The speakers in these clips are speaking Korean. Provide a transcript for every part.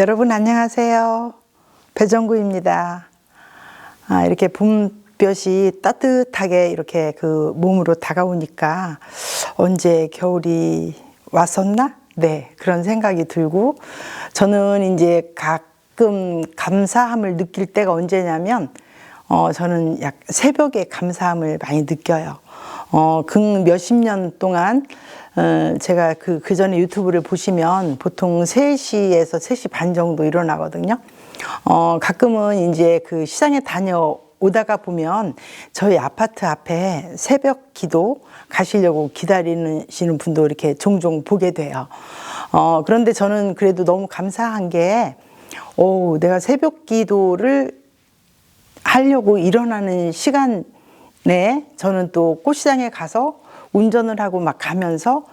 여러분 안녕하세요. 배정구입니다. 아, 이렇게 봄볕이 따뜻하게 이렇게 그 몸으로 다가오니까 언제 겨울이 왔었나? 네, 그런 생각이 들고 저는 이제 가끔 감사함을 느낄 때가 언제냐면 어, 저는 약 새벽에 감사함을 많이 느껴요. 어, 그 몇십 년 동안 어, 제가 그, 그 전에 유튜브를 보시면 보통 3시에서 3시 반 정도 일어나거든요. 어, 가끔은 이제 그 시장에 다녀오다가 보면 저희 아파트 앞에 새벽 기도 가시려고 기다리시는 분도 이렇게 종종 보게 돼요. 어, 그런데 저는 그래도 너무 감사한 게, 오, 내가 새벽 기도를 하려고 일어나는 시간 내에 저는 또 꽃시장에 가서 운전을 하고 막 가면서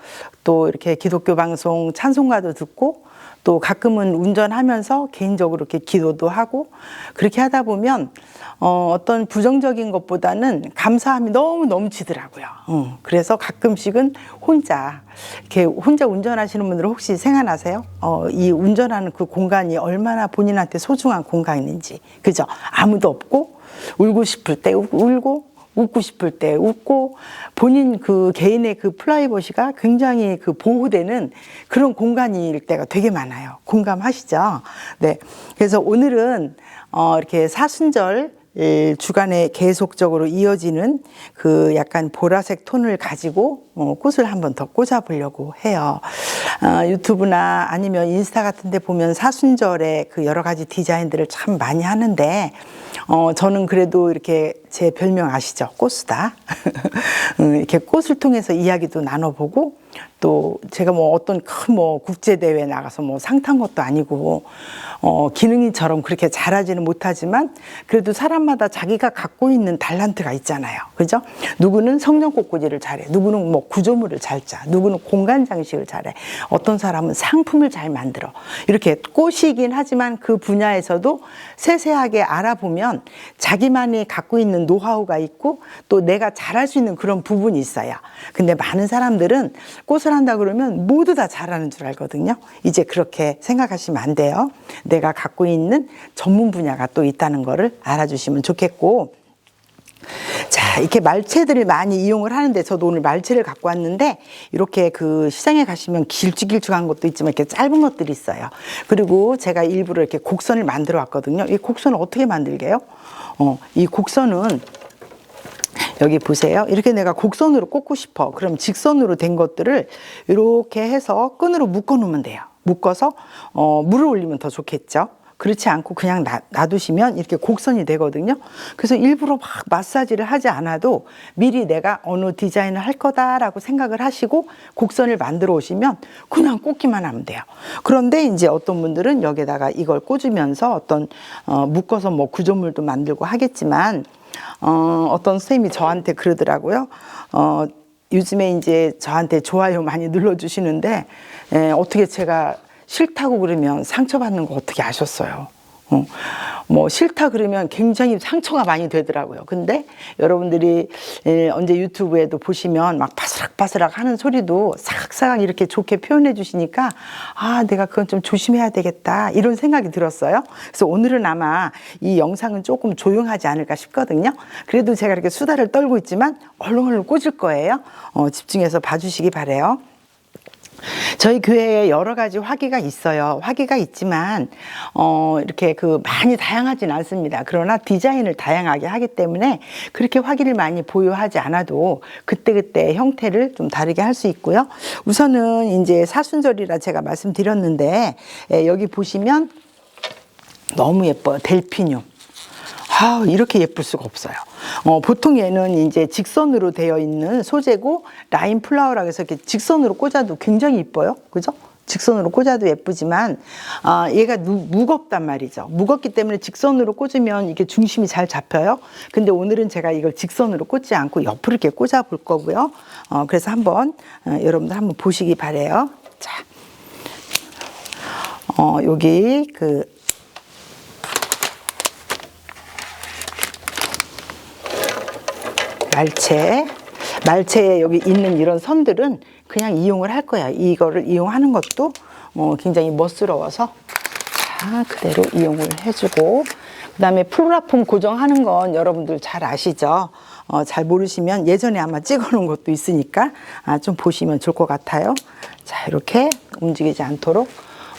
또 이렇게 기독교 방송 찬송가도 듣고 또 가끔은 운전하면서 개인적으로 이렇게 기도도 하고 그렇게 하다 보면 어, 어떤 부정적인 것보다는 감사함이 너무 넘치더라고요. 어, 그래서 가끔씩은 혼자 이렇게 혼자 운전하시는 분들은 혹시 생각나세요? 어, 이 운전하는 그 공간이 얼마나 본인한테 소중한 공간인지 그죠? 아무도 없고 울고 싶을 때 울고 웃고 싶을 때 웃고 본인 그 개인의 그 플라이버시가 굉장히 그 보호되는 그런 공간일 때가 되게 많아요. 공감하시죠? 네. 그래서 오늘은 어 이렇게 사순절 예, 주간에 계속적으로 이어지는 그 약간 보라색 톤을 가지고 어, 꽃을 한번 더 꽂아 보려고 해요. 어, 유튜브나 아니면 인스타 같은 데 보면 사순절에 그 여러 가지 디자인들을 참 많이 하는데 어, 저는 그래도 이렇게 제 별명 아시죠? 꽃수다. 음, 이렇게 꽃을 통해서 이야기도 나눠보고 또 제가 뭐 어떤 큰 뭐 국제대회 나가서 뭐 상 탄 것도 아니고 어, 기능인처럼 그렇게 잘하지는 못하지만 그래도 사람마다 자기가 갖고 있는 달란트가 있잖아요. 그죠? 누구는 성냥꽃꽂이를 잘해. 누구는 뭐 구조물을 잘 짜. 누구는 공간 장식을 잘해. 어떤 사람은 상품을 잘 만들어. 이렇게 꽃이긴 하지만 그 분야에서도 세세하게 알아보면 자기만이 갖고 있는 노하우가 있고 또 내가 잘할 수 있는 그런 부분이 있어요. 근데 많은 사람들은 꽃을 한다 그러면 모두 다 잘하는 줄 알거든요. 이제 그렇게 생각하시면 안 돼요. 내가 갖고 있는 전문 분야가 또 있다는 거를 알아주시면 좋겠고 자, 이렇게 말채들을 많이 이용을 하는데 저도 오늘 말채를 갖고 왔는데 이렇게 그 시장에 가시면 길쭉길쭉한 것도 있지만 이렇게 짧은 것들이 있어요. 그리고 제가 일부러 이렇게 곡선을 만들어 왔거든요. 이 곡선을 어떻게 만들게요? 어, 이 곡선은 여기 보세요. 이렇게 내가 곡선으로 꽂고 싶어. 그럼 직선으로 된 것들을 이렇게 해서 끈으로 묶어 놓으면 돼요. 묶어서 어, 물을 올리면 더 좋겠죠. 그렇지 않고 그냥 놔, 놔두시면 이렇게 곡선이 되거든요. 그래서 일부러 막 마사지를 하지 않아도 미리 내가 어느 디자인을 할 거다라고 생각을 하시고 곡선을 만들어 오시면 그냥 꽂기만 하면 돼요. 그런데 이제 어떤 분들은 여기다가 이걸 꽂으면서 어떤 어, 묶어서 뭐 구조물도 만들고 하겠지만 어, 어떤 선생님이 저한테 그러더라고요. 어, 요즘에 이제 저한테 좋아요 많이 눌러주시는데 에, 어떻게 제가 싫다고 그러면 상처받는 거 어떻게 아셨어요? 어, 뭐 싫다 그러면 굉장히 상처가 많이 되더라고요. 근데 여러분들이 예, 언제 유튜브에도 보시면 막 바스락바스락 하는 소리도 사각사각 이렇게 좋게 표현해 주시니까 아, 내가 그건 좀 조심해야 되겠다. 이런 생각이 들었어요. 그래서 오늘은 아마 이 영상은 조금 조용하지 않을까 싶거든요. 그래도 제가 이렇게 수다를 떨고 있지만 얼렁얼렁 꽂을 거예요. 어, 집중해서 봐주시기 바래요. 저희 교회에 여러 가지 화기가 있어요. 화기가 있지만 어 이렇게 그 많이 다양하진 않습니다. 그러나 디자인을 다양하게 하기 때문에 그렇게 화기를 많이 보유하지 않아도 그때그때 형태를 좀 다르게 할 수 있고요. 우선은 이제 사순절이라 제가 말씀드렸는데 예, 여기 보시면 너무 예뻐요. 델피늄. 아, 이렇게 예쁠 수가 없어요. 어, 보통 얘는 이제 직선으로 되어 있는 소재고 라인 플라워라고 해서 이렇게 직선으로 꽂아도 굉장히 이뻐요. 그죠? 직선으로 꽂아도 예쁘지만 아, 얘가 누, 무겁단 말이죠. 무겁기 때문에 직선으로 꽂으면 이게 중심이 잘 잡혀요. 근데 오늘은 제가 이걸 직선으로 꽂지 않고 옆으로 이렇게 꽂아 볼 거고요. 어, 그래서 한번 어, 여러분들 한번 보시기 바래요. 자, 어, 여기 그 말채, 말채에 여기 있는 이런 선들은 그냥 이용을 할 거야. 이거를 이용하는 것도 어, 굉장히 멋스러워서 자, 자, 그대로 이용을 해주고 그 다음에 플로라폼 고정하는 건 여러분들 잘 아시죠? 어, 잘 모르시면 예전에 아마 찍어놓은 것도 있으니까 아, 좀 보시면 좋을 것 같아요. 자, 이렇게 움직이지 않도록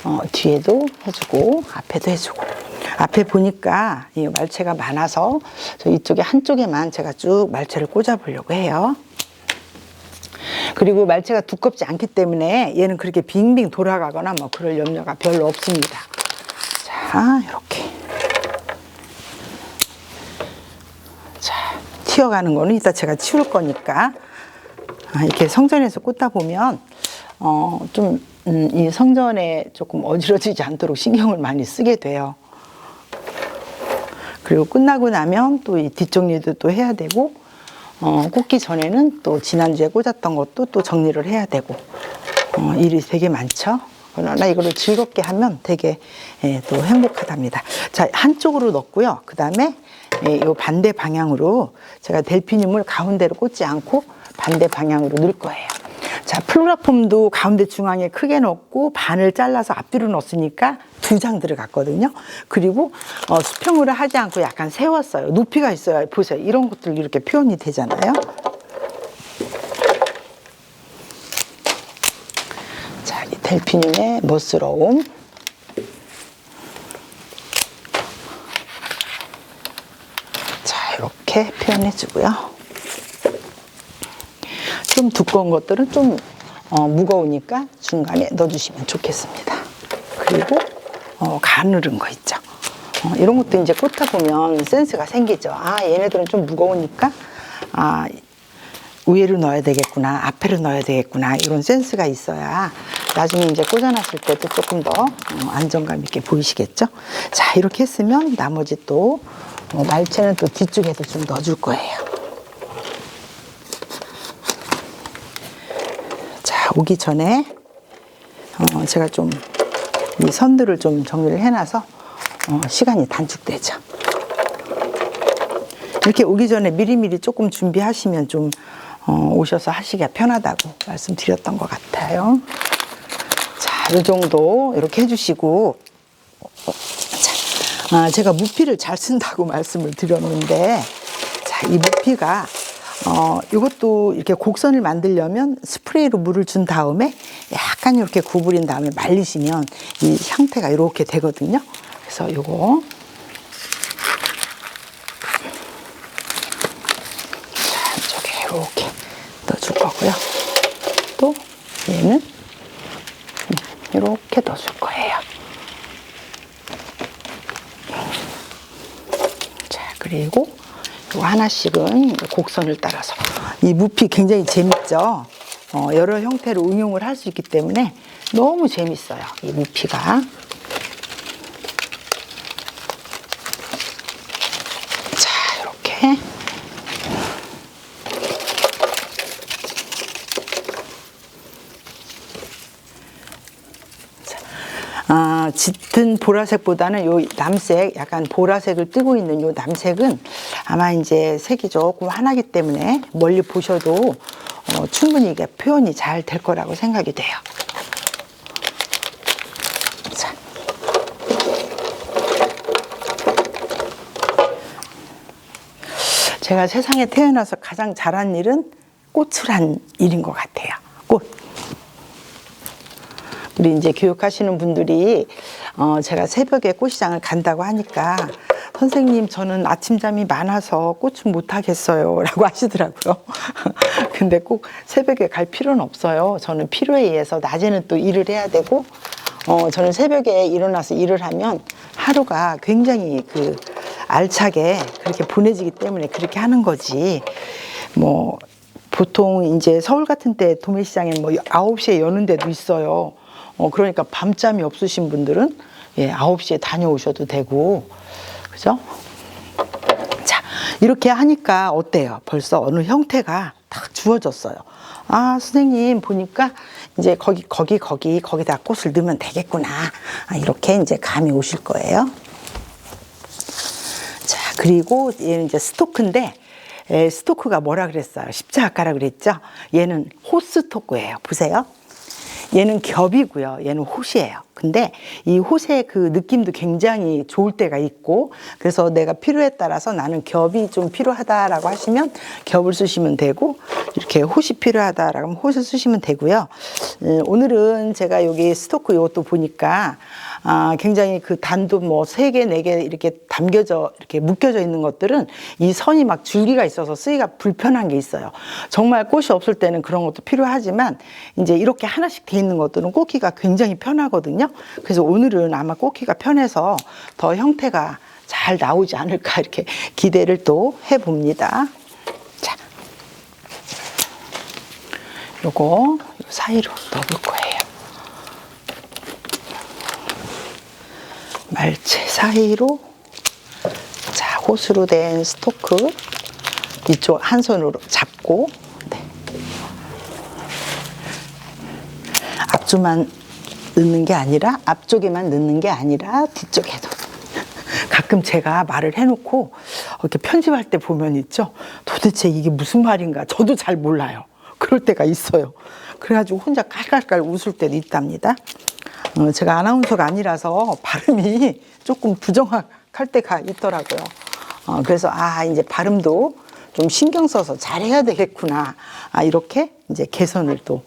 어, 뒤에도 해주고 앞에도 해주고 앞에 보니까 이 말체가 많아서 저 이쪽에 한쪽에만 제가 쭉 말체를 꽂아 보려고 해요. 그리고 말체가 두껍지 않기 때문에 얘는 그렇게 빙빙 돌아가거나 뭐 그럴 염려가 별로 없습니다. 자, 이렇게. 자, 튀어가는 거는 이따 제가 치울 거니까 아, 이렇게 성전에서 꽂다 보면 어, 좀, 음, 이 성전에 조금 어지러지지 않도록 신경을 많이 쓰게 돼요. 그리고 끝나고 나면 또 이 뒷정리도 또 해야 되고, 어, 꽂기 전에는 또 지난주에 꽂았던 것도 또 정리를 해야 되고, 어, 일이 되게 많죠. 그러나 이거를 즐겁게 하면 되게 예, 또 행복하답니다. 자, 한쪽으로 넣고요. 그 다음에 예, 이 반대 방향으로 제가 델피늄을 가운데로 꽂지 않고 반대 방향으로 넣을 거예요. 자, 플로라폼도 가운데 중앙에 크게 넣고 반을 잘라서 앞뒤로 넣었으니까 두 장 들어갔거든요. 그리고 어, 수평으로 하지 않고 약간 세웠어요. 높이가 있어야 보세요. 이런 것들 이렇게 표현이 되잖아요. 자, 이 델피늄의 멋스러움. 자, 이렇게 표현해 주고요. 좀 두꺼운 것들은 좀 어, 무거우니까 중간에 넣어주시면 좋겠습니다. 그리고 어, 가늘은 거 있죠. 어, 이런 것도 이제 꽂다 보면 센스가 생기죠. 아, 얘네들은 좀 무거우니까 아, 위에로 넣어야 되겠구나, 앞에로 넣어야 되겠구나 이런 센스가 있어야 나중에 이제 꽂아놨을 때도 조금 더 어, 안정감 있게 보이시겠죠. 자, 이렇게 했으면 나머지 또 어, 말체는 또 뒤쪽에도 좀 넣어줄 거예요. 오기 전에 어, 제가 좀 이 선들을 좀 정리를 해놔서 어, 시간이 단축되죠. 이렇게 오기 전에 미리미리 조금 준비하시면 좀 어, 오셔서 하시기가 편하다고 말씀드렸던 것 같아요. 자, 이 정도 이렇게 해주시고 자, 아, 제가 무피를 잘 쓴다고 말씀을 드렸는데 자, 이 무피가 어, 이것도 이렇게 곡선을 만들려면 스프레이로 물을 준 다음에 약간 이렇게 구부린 다음에 말리시면 이 형태가 이렇게 되거든요. 그래서 요거 자, 안쪽에 이렇게 넣어줄 거고요. 또 얘는 이렇게 넣어줄 거예요. 자, 그리고 요 하나씩은 곡선을 따라서 이 무피 굉장히 재밌죠. 어, 여러 형태로 응용을 할 수 있기 때문에 너무 재밌어요. 이 무피가. 자, 이렇게. 아, 짙은 보라색보다는 요 남색, 약간 보라색을 띠고 있는 요 남색은 아마 이제 색이 조금 환하기 때문에 멀리 보셔도 어, 충분히 이게 표현이 잘 될 거라고 생각이 돼요. 자. 제가 세상에 태어나서 가장 잘한 일은 꽃을 한 일인 것 같아요. 꽃. 우리 이제 교육하시는 분들이 어 제가 새벽에 꽃시장을 간다고 하니까 선생님 저는 아침잠이 많아서 꽃은 못 하겠어요 라고 하시더라고요. 근데 꼭 새벽에 갈 필요는 없어요. 저는 필요에 의해서 낮에는 또 일을 해야 되고 어 저는 새벽에 일어나서 일을 하면 하루가 굉장히 그 알차게 그렇게 보내지기 때문에 그렇게 하는 거지. 뭐 보통 이제 서울 같은 때 도매시장에 뭐 9시에 여는 데도 있어요. 어, 그러니까 밤잠이 없으신 분들은 예, 9시에 다녀오셔도 되고, 그죠? 자, 이렇게 하니까 어때요? 벌써 어느 형태가 딱 주어졌어요. 아, 선생님 보니까 이제 거기, 거기, 거기, 거기다 꽃을 넣으면 되겠구나. 아, 이렇게 이제 감이 오실 거예요. 자, 그리고 얘는 이제 스토크인데, 에, 스토크가 뭐라 그랬어요? 십자가라 그랬죠? 얘는 호스토크예요. 보세요. 얘는 겹이고요. 얘는 호시예요. 근데 이 호세의 그 느낌도 굉장히 좋을 때가 있고 그래서 내가 필요에 따라서 나는 겹이 좀 필요하다라고 하시면 겹을 쓰시면 되고 이렇게 호시 필요하다라고 하면 호시 쓰시면 되고요. 음, 오늘은 제가 여기 스토크 이것도 보니까 아, 굉장히 그 단도 뭐 세 개, 네 개 이렇게 담겨져, 이렇게 묶여져 있는 것들은 이 선이 막 줄기가 있어서 쓰기가 불편한 게 있어요. 정말 꽃이 없을 때는 그런 것도 필요하지만 이제 이렇게 하나씩 돼 있는 것들은 꽂기가 굉장히 편하거든요. 그래서 오늘은 아마 꽂기가 편해서 더 형태가 잘 나오지 않을까 이렇게 기대를 또 해봅니다. 자. 요거 요 사이로 넣을 거예요. 말체 사이로 자 호수로 된 스토크 이쪽 한 손으로 잡고 네. 앞쪽만 넣는 게 아니라 앞쪽에만 넣는 게 아니라 뒤쪽에도. 가끔 제가 말을 해놓고 이렇게 편집할 때 보면 있죠? 도대체 이게 무슨 말인가? 저도 잘 몰라요. 그럴 때가 있어요. 그래가지고 혼자 깔깔깔 웃을 때도 있답니다. 어, 제가 아나운서가 아니라서 발음이 조금 부정확할 때가 있더라고요. 어, 그래서 아 이제 발음도 좀 신경 써서 잘해야 되겠구나. 아 이렇게 이제 개선을 또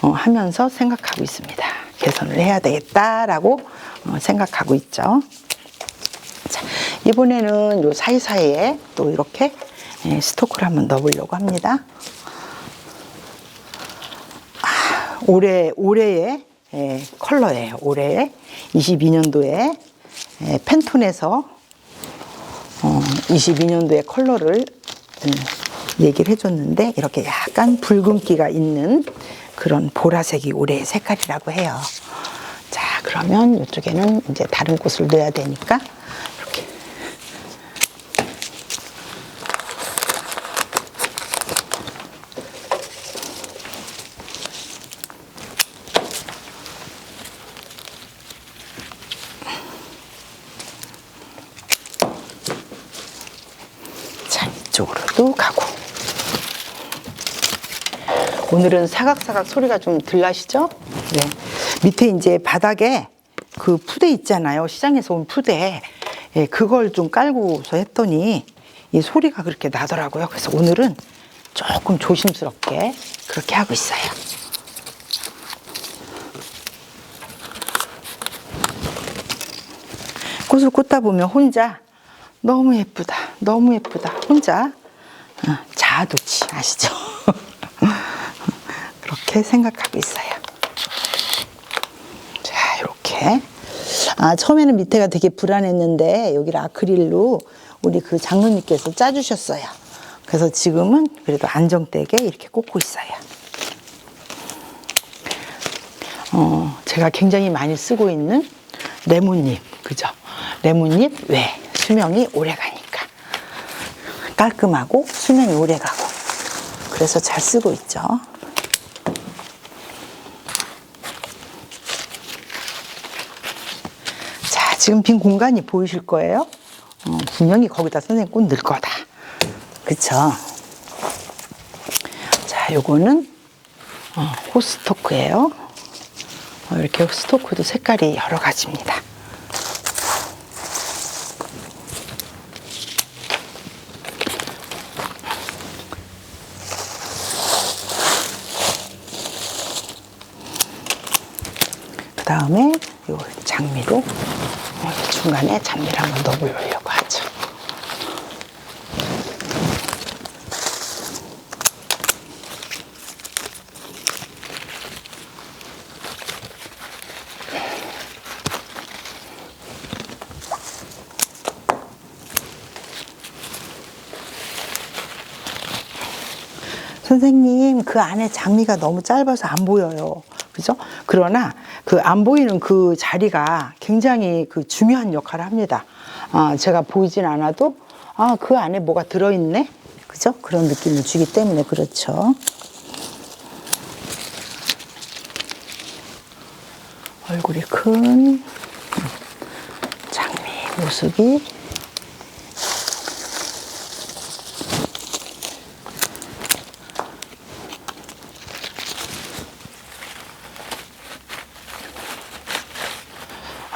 어, 하면서 생각하고 있습니다. 개선을 해야 되겠다라고 어, 생각하고 있죠. 자, 이번에는 요 사이사이에 또 이렇게 예, 스토크를 한번 넣어보려고 합니다. 아, 올해 올해의 예, 컬러예요. 올해 22년도에 예, 팬톤에서 어, 22년도의 컬러를 음, 얘기를 해줬는데 이렇게 약간 붉은기가 있는 그런 보라색이 올해의 색깔이라고 해요. 자, 그러면 이쪽에는 이제 다른 꽃을 넣어야 되니까 이렇게 자, 이쪽으로도 가고. 오늘은 사각사각 소리가 좀 들나시죠? 네. 밑에 이제 바닥에 그 푸대 있잖아요. 시장에서 온 푸대. 예, 그걸 좀 깔고서 했더니 이 소리가 그렇게 나더라고요. 그래서 오늘은 조금 조심스럽게 그렇게 하고 있어요. 꽃을 꽂다 보면 혼자 너무 예쁘다, 너무 예쁘다. 혼자 어, 자아도취 아시죠? 그렇게 생각하고 있어요. 자, 이렇게. 아, 처음에는 밑에가 되게 불안했는데 여기를 아크릴로 우리 그 장로님께서 짜주셨어요. 그래서 지금은 그래도 안정되게 이렇게 꽂고 있어요. 어, 제가 굉장히 많이 쓰고 있는 레몬잎, 그죠? 레몬잎 왜? 수명이 오래 가니까. 깔끔하고 수명이 오래 가고. 그래서 잘 쓰고 있죠. 자, 지금 빈 공간이 보이실 거예요. 어, 분명히 거기다 선생님 꽃 넣을 거다. 그쵸? 자, 요거는 어, 호스토크예요. 어, 이렇게 스토크도 색깔이 여러 가지입니다. 그 다음에 요 장미로 어, 중간에 장미를 한번 넣어 보려고 하죠. 선생님 그 안에 장미가 너무 짧아서 안 보여요. 그죠? 그러나 그 안 보이는 그 자리가 굉장히 그 중요한 역할을 합니다. 아, 제가 보이진 않아도 아, 그 안에 뭐가 들어있네? 그죠? 그런 느낌을 주기 때문에 그렇죠. 얼굴이 큰 장미 모습이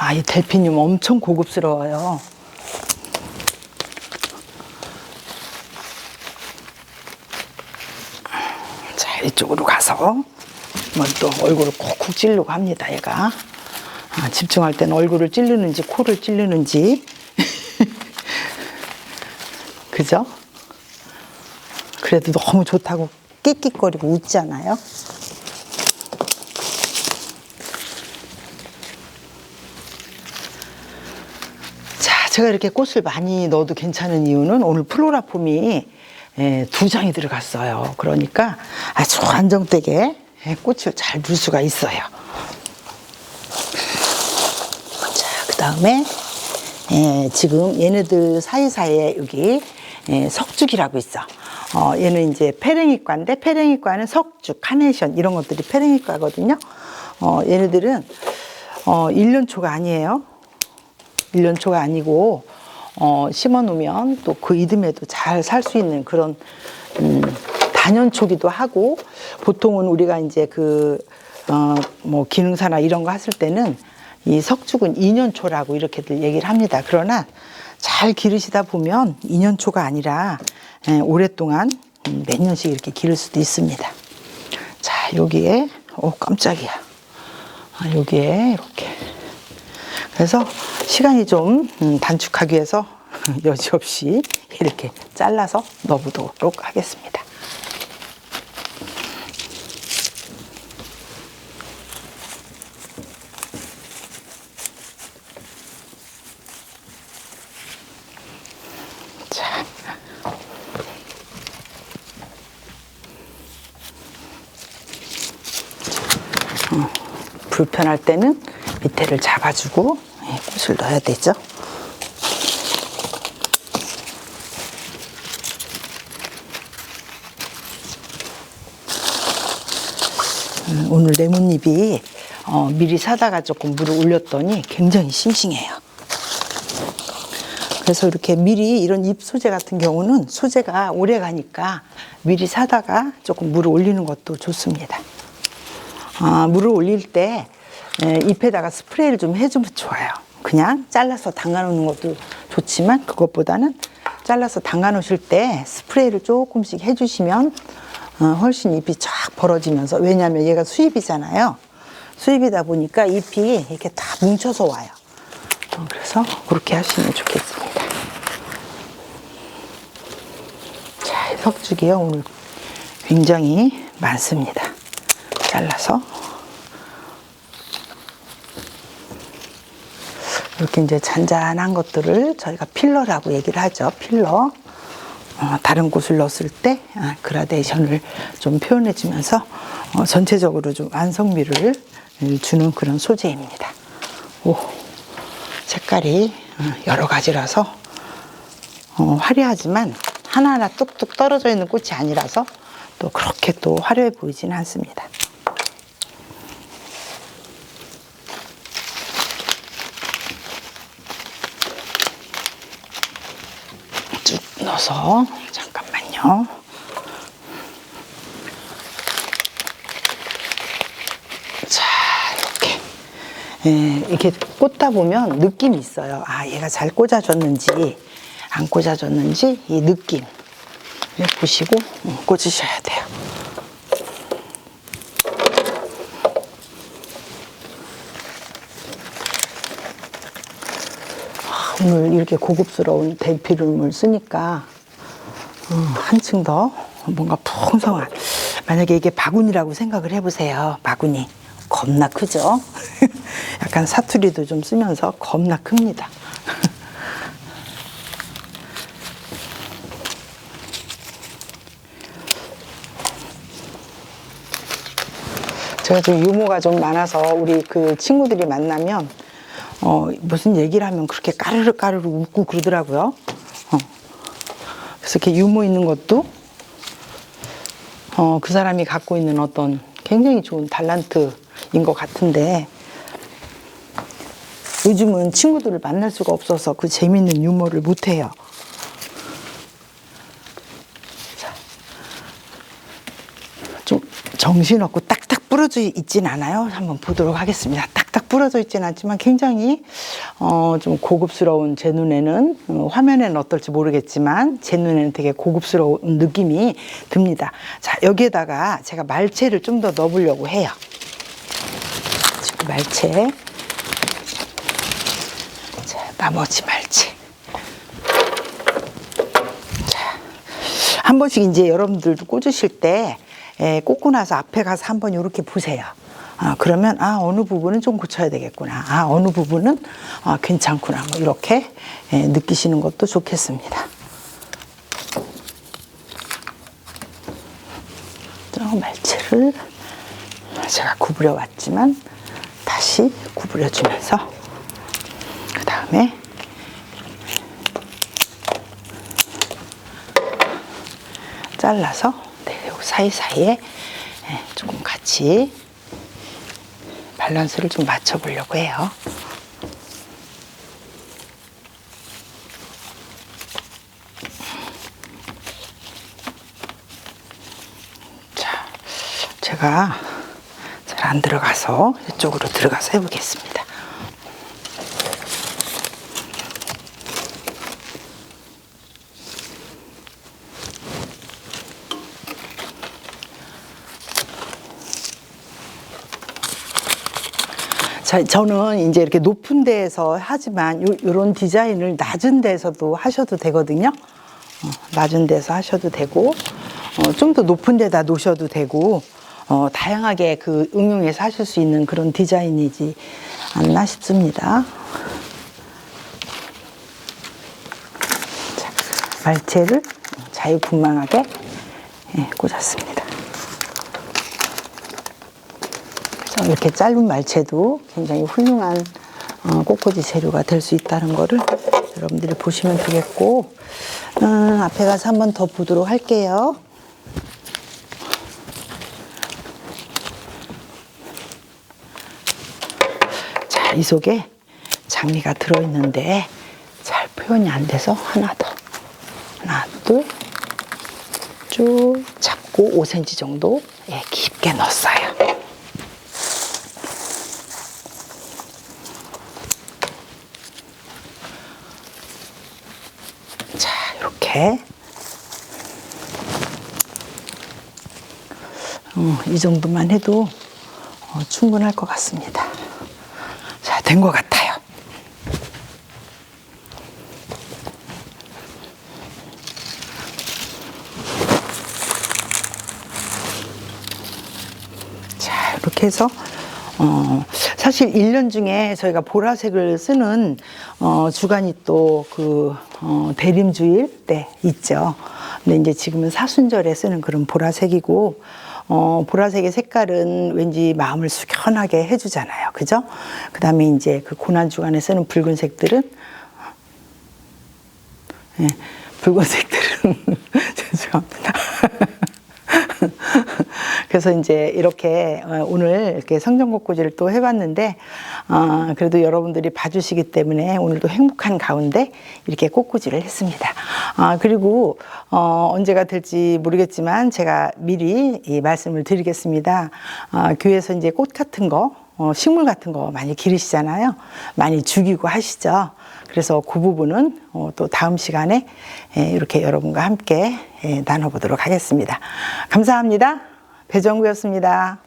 아, 이 델피늄 엄청 고급스러워요. 자, 이쪽으로 가서 또 얼굴을 콕콕 찌르고 합니다, 얘가. 아, 집중할 때는 얼굴을 찌르는지 코를 찌르는지. 그죠? 그래도 너무 좋다고 끽끽거리고 웃잖아요. 자, 제가 이렇게 꽃을 많이 넣어도 괜찮은 이유는 오늘 플로라 폼이 예, 두 장이 들어갔어요. 그러니까 아주 안정되게 예, 꽃을 잘 넣을 수가 있어요. 자, 그 다음에 예, 지금 얘네들 사이사이에 여기 예, 석죽이라고 있어. 어, 얘는 이제 페랭이과인데 페랭이과는 석죽, 카네이션 이런 것들이 페랭이과거든요. 어, 얘네들은 어, 1년 초가 아니에요. 1년 초가 아니고 어, 심어 놓으면 또 그 이듬해도 잘 살 수 있는 그런 음, 단연초기도 하고 보통은 우리가 이제 그 어, 뭐 기능사나 이런 거 했을 때는 이 석죽은 2년초라고 이렇게들 얘기를 합니다. 그러나 잘 기르시다 보면 2년초가 아니라 예, 오랫동안 음, 몇 년씩 이렇게 기를 수도 있습니다. 자, 여기에 오 깜짝이야. 아, 여기에 이렇게 그래서 시간이 좀 음, 단축하기 위해서 여지없이 이렇게 잘라서 넣어보도록 하겠습니다. 자. 어, 불편할 때는 밑에를 잡아주고 예, 꽃을 넣어야 되죠. 음, 오늘 레몬잎이 어, 미리 사다가 조금 물을 올렸더니 굉장히 싱싱해요. 그래서 이렇게 미리 이런 잎 소재 같은 경우는 소재가 오래 가니까 미리 사다가 조금 물을 올리는 것도 좋습니다. 아, 물을 올릴 때 에, 잎에다가 스프레이를 좀 해주면 좋아요. 그냥 잘라서 담가 놓는 것도 좋지만 그것보다는 잘라서 담가 놓으실 때 스프레이를 조금씩 해주시면 어, 훨씬 잎이 쫙 벌어지면서 왜냐하면 얘가 수잎이잖아요. 수잎이다 보니까 잎이 이렇게 다 뭉쳐서 와요. 어, 그래서 그렇게 하시면 좋겠습니다. 자, 이 석죽이요 오늘 굉장히 많습니다. 잘라서 이렇게 이제 잔잔한 것들을 저희가 필러라고 얘기를 하죠. 필러. 어, 다른 곳을 넣었을 때 아, 그라데이션을 좀 표현해 주면서 어, 전체적으로 좀 완성미를 음, 주는 그런 소재입니다. 오, 색깔이 어, 여러 가지라서 어, 화려하지만 하나하나 뚝뚝 떨어져 있는 꽃이 아니라서 또 그렇게 또 화려해 보이지는 않습니다. 쭉 넣어서 잠깐만요. 자 이렇게 예, 이렇게 꽂다 보면 느낌이 있어요. 아 얘가 잘 꽂아졌는지 안 꽂아졌는지 이 느낌 보시고 음, 꽂으셔야 돼요. 아, 오늘 이렇게 고급스러운 대피름을 쓰니까 어, 한층 더 뭔가 풍성한 만약에 이게 바구니라고 생각을 해보세요 바구니 겁나 크죠 약간 사투리도 좀 쓰면서 겁나 큽니다 제가 좀 유머가 좀 많아서 우리 그 친구들이 만나면 어, 무슨 얘기를 하면 그렇게 까르르 까르르 웃고 그러더라고요. 어. 그래서 이렇게 유머 있는 것도 어, 그 사람이 갖고 있는 어떤 굉장히 좋은 달란트인 것 같은데 요즘은 친구들을 만날 수가 없어서 그 재밌는 유머를 못해요. 정신없고 딱딱 부러져 있진 않아요. 한번 보도록 하겠습니다. 딱딱 부러져 있진 않지만 굉장히 어, 좀 고급스러운 제 눈에는 어, 화면에는 어떨지 모르겠지만 제 눈에는 되게 고급스러운 느낌이 듭니다. 자 여기에다가 제가 말채를 좀 더 넣어보려고 해요. 말채. 자 나머지 말채. 한 번씩 이제 여러분들도 꽂으실 때 에, 꽂고 나서 앞에 가서 한번 이렇게 보세요. 아, 그러면 아 어느 부분은 좀 고쳐야 되겠구나. 아 어느 부분은 아, 괜찮구나. 뭐 이렇게 에, 느끼시는 것도 좋겠습니다. 저 말채를 제가 구부려 왔지만 다시 구부려 주면서 그 다음에 잘라서 사이사이에 예, 조금 같이 밸런스를 좀 맞춰보려고 해요. 자, 제가 잘 안 들어가서 이쪽으로 들어가서 해보겠습니다. 자, 저는 이제 이렇게 높은 데에서 하지만 요, 요런 디자인을 낮은 데서도 하셔도 되거든요. 어, 낮은 데서 하셔도 되고, 어, 좀 더 높은 데다 놓으셔도 되고, 어, 다양하게 그 응용해서 하실 수 있는 그런 디자인이지 않나 싶습니다. 자, 말채를 자유분방하게 예, 꽂았습니다. 그래서 이렇게 짧은 말채도 굉장히 훌륭한 어, 꽃꽂이 재료가 될 수 있다는 거를 여러분들이 보시면 되겠고 음, 앞에 가서 한 번 더 보도록 할게요. 자, 이 속에 장미가 들어있는데 잘 표현이 안 돼서 하나 더 하나 둘쭉 잡고 5cm 정도 예, 깊게 넣었어요. 자, 이렇게. 어, 이 정도만 해도 어, 충분할 것 같습니다. 자, 된 것 같아요. 자, 이렇게 해서 어, 사실 1년 중에 저희가 보라색을 쓰는 어, 주간이 또그 어, 대림주일 때 있죠. 근데 이제 지금은 사순절에 쓰는 그런 보라색이고 어, 보라색의 색깔은 왠지 마음을 숙연하게 해주잖아요. 그죠? 그 다음에 이제 그 고난주간에 쓰는 붉은색들은 예, 붉은색들은 죄송합니다. 그래서 이제 이렇게 어, 오늘 이렇게 성전꽃꽂이를 또 해봤는데 어, 그래도 여러분들이 봐주시기 때문에 오늘도 행복한 가운데 이렇게 꽃꽂이를 했습니다. 아 그리고 어, 언제가 될지 모르겠지만 제가 미리 이 말씀을 드리겠습니다. 아, 교회에서 이제 꽃 같은 거 어, 식물 같은 거 많이 기르시잖아요. 많이 죽이고 하시죠. 그래서 그 부분은 어, 또 다음 시간에 예, 이렇게 여러분과 함께 예, 나눠보도록 하겠습니다. 감사합니다. 배정구였습니다.